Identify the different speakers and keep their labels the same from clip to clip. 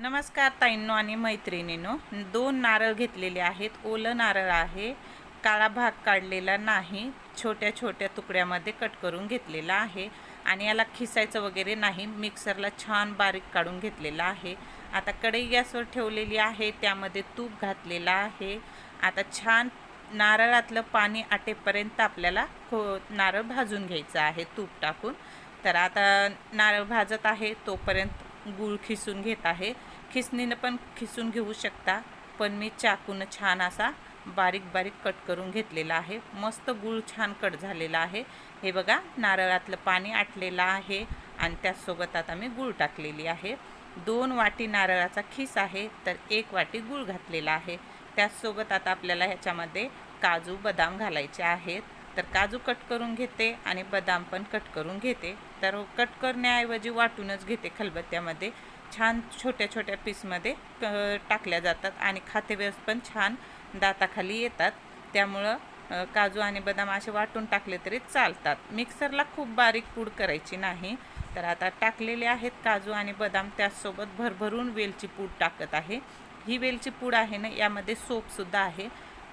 Speaker 1: नमस्कार ताईंनो आणि मैत्रिणीनो. दोन नारळ घेतलेले आहेत. ओलं नारळ आहे. काळा भाग काढलेला नाही. छोट्या छोट्या तुकड्यामध्ये कट करून घेतलेला आहे. आणि याला खिसायचं वगैरे नाही. मिक्सरला छान बारीक काढून घेतलेला आहे. आता कढई गॅसवर ठेवलेली आहे. त्यामध्ये तूप घातलेला आहे. आता छान नारळातलं पाणी आटेपर्यंत आपल्याला खो नारळ भाजून घ्यायचं आहे. तूप टाकून. तर आता नारळ भाजत आहे. तोपर्यंत गूळ खिसून घेत आहे. खिसणीनं पण खिसून घेऊ शकता पण मी चाकून छान असा बारीक बारीक कट करून घेतलेला आहे. मस्त गूळ छान कट झालेला आहे. हे बघा नारळातलं पाणी आटलेलं आहे आणि त्याचसोबत आता मी गूळ टाकलेली आहे. दोन वाटी नारळाचा खिस आहे तर एक वाटी गूळ घातलेला आहे. त्याचसोबत आता आपल्याला ह्याच्यामध्ये काजू बदाम घालायचे आहेत. तर काजू कट करून घेते आणि बदाम पण कट करून घेते. तर कट करण्याऐवजी वाटूनच घेते खलबत्त्यामध्ये. छान छोट्या छोट्या पीसमध्ये टाकल्या जातात आणि खातेवेळेस पण छान दाताखाली येतात. त्यामुळं काजू आणि बदाम असे वाटून टाकले तरी चालतात. मिक्सरला खूप बारीक पूड करायची नाही. तर आता टाकलेले आहेत काजू आणि बदाम. त्याचसोबत भरभरून वेलची पूड टाकत आहे. ही वेलची पूड आहे ना यामध्ये सोपसुद्धा आहे.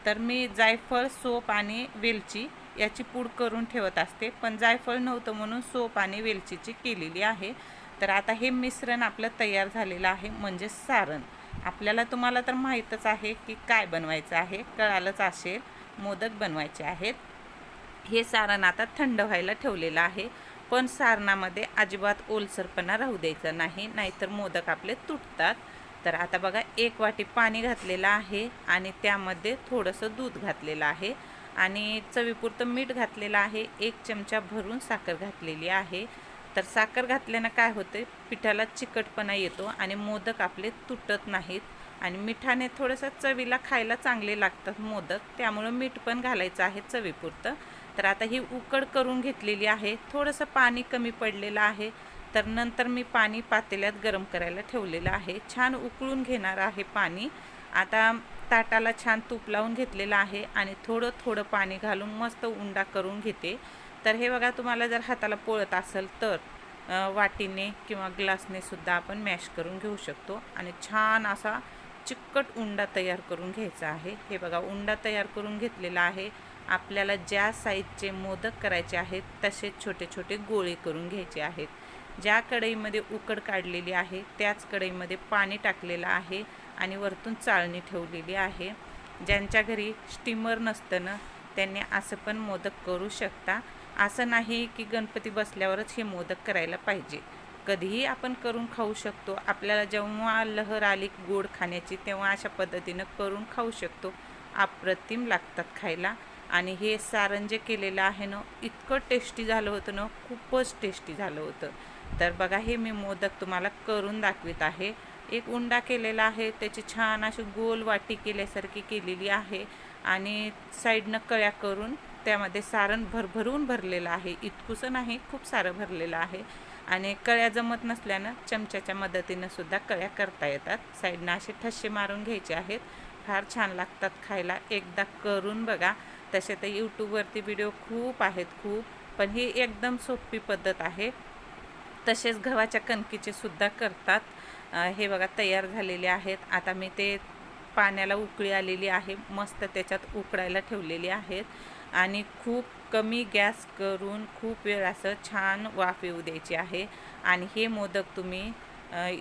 Speaker 1: तर मी जायफळ सोप आणि वेलची याची पूड करून ठेवत असते. पण जायफळ नव्हतं म्हणून सोप आणि वेलचीची केलेली आहे. तर आता हे मिश्रण आपलं तयार झालेलं आहे म्हणजे सारण. आपल्याला तुम्हाला तर माहीतच आहे की काय बनवायचं आहे कळालंच असेल मोदक बनवायचे आहेत. हे सारण आता थंड व्हायला ठेवलेलं आहे पण सारणामध्ये अजिबात ओलसरपणा राहू द्यायचा नाही नाहीतर मोदक आपले तुटतात. तर आता बघा एक वाटी पाणी घातलेलं आहे आणि त्यामध्ये थोडंसं दूध घातलेलं आहे आणि चवीपुरतं मीठ घातलेलं आहे एक चमचा भरून साखर घातलेली आहे. तर साखर घातल्यानं काय होते पिठाला चिकटपणा येतो आणि मोदक आपले तुटत नाहीत आणि मिठाने थोडंसं चवीला खायला चांगले लागतात मोदक त्यामुळं मीठ पण घालायचं आहे चवीपुरतं. तर आता ही उकड करून घेतलेली आहे थोडंसं पाणी कमी पडलेलं आहे. तर नंतर मी पाणी पातेल्यात गरम करायला ठेवलेलं आहे. छान उकळून घेणार आहे पाणी. आता ताटाला छान तूप लावून घेतलेलं आहे आणि थोडं थोडं पाणी घालून मस्त उंडा करून घेते. तर हे बघा तुम्हाला जर हाताला पोळत असेल तर वाटीने किंवा ग्लासने सुद्धा आपण मॅश करून घेऊ शकतो आणि छान असा चिकट उंडा तयार करून घ्यायचा आहे. हे बघा उंडा तयार करून घेतलेला आहे. आपल्याला ज्या साईजचे मोदक करायचे आहेत तसेच छोटे छोटे गोळे करून घ्यायचे आहेत. ज्या कढईमध्ये उकड काढलेली आहे त्याच कढईमध्ये पाणी टाकलेलं आहे आणि वरतून चाळणी ठेवलेली आहे. ज्यांच्या घरी स्टीमर नसतं ना त्यांनी असं पण मोदक करू शकता. असं नाही की गणपती बसल्यावरच हे मोदक करायला पाहिजे. कधीही आपण करून खाऊ शकतो. आपल्याला जेव्हा लहर आली गोड खाण्याची तेव्हा अशा पद्धतीनं करून खाऊ शकतो. अप्रतिम लागतात खायला. आणि हे सारण जे केलेलं आहे ना इतकं टेस्टी झालं होतं ना खूपच टेस्टी झालं होतं. तर बघा हे मी मोदक तुम्हाला करून दाखवित आहे. एक उंडा केलेला आहे त्याची छान अशी गोल वाटी केल्यासारखी केलेली आहे. आणि साईडनं कळ्या करून त्यामध्ये सारण भरभरून भरलेलं आहे. इतकूसं नाही खूप सारं भरलेलं आहे. आणि कळ्या जमत नसल्यानं चमच्याच्या मदतीनं सुद्धा कळ्या करता येतात. साईडनं असे ठसे मारून घ्यायचे आहेत. फार छान लागतात खायला. एकदा करून बघा. तसे तर यूट्यूबवरती व्हिडिओ खूप आहेत खूप. पण ही एकदम सोपी पद्धत आहे. तसेच गव्हाच्या कणकीचे सुद्धा करतात. हे बघा तयार झालेले आहेत. आता मी ते पाण्याला उकळी आलेली आहे. मस्त त्याच्यात उकडायला ठेवलेली आहेत. आणि खूप कमी गॅस करून खूप वेळ असं छान वाफ येऊ द्यायची आहे. आणि हे मोदक तुम्ही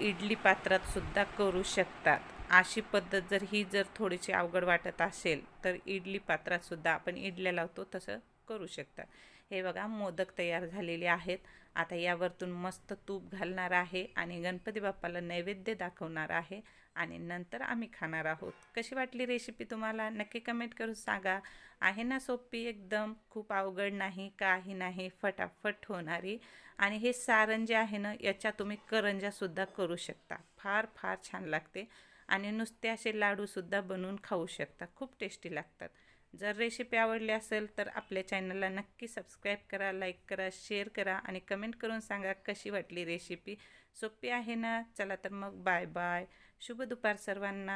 Speaker 1: इडली पात्रात सुद्धा करू शकतात. अशी पद्धत जर ही जर थोडीशी अवघड वाटत असेल तर इडली पात्रात सुद्धा आपण इडल्या लावतो तसं करू शकता. हे बघा मोदक तयार झालेले आहेत. आता यावरतून मस्त तूप घालणार आहे आणि गणपती बाप्पाला नैवेद्य दाखवणार आहे आणि नंतर आम्ही खाणार आहोत. कशी वाटली रेसिपी तुम्हाला? नक्की कमेंट करून सांगा. आहे ना सोपी एकदम? खूप अवघड नाही काही नाही फटाफट होणारी. आणि हे सारण जे आहे ना याच्या तुम्ही करंजासुद्धा करू शकता. फार फार छान लागते. आणि नुसते असे लाडूसुद्धा बनवून खाऊ शकता. खूप टेस्टी लागतात. जर रेसिपी आवडली असेल तर आपल्या चॅनलला नक्की सबस्क्राईब करा लाईक करा शेअर करा आणि कमेंट करून सांगा कशी वाटली रेसिपी सोपी आहे ना? चला तर मग बाय बाय शुभ दुपार सर्वांना.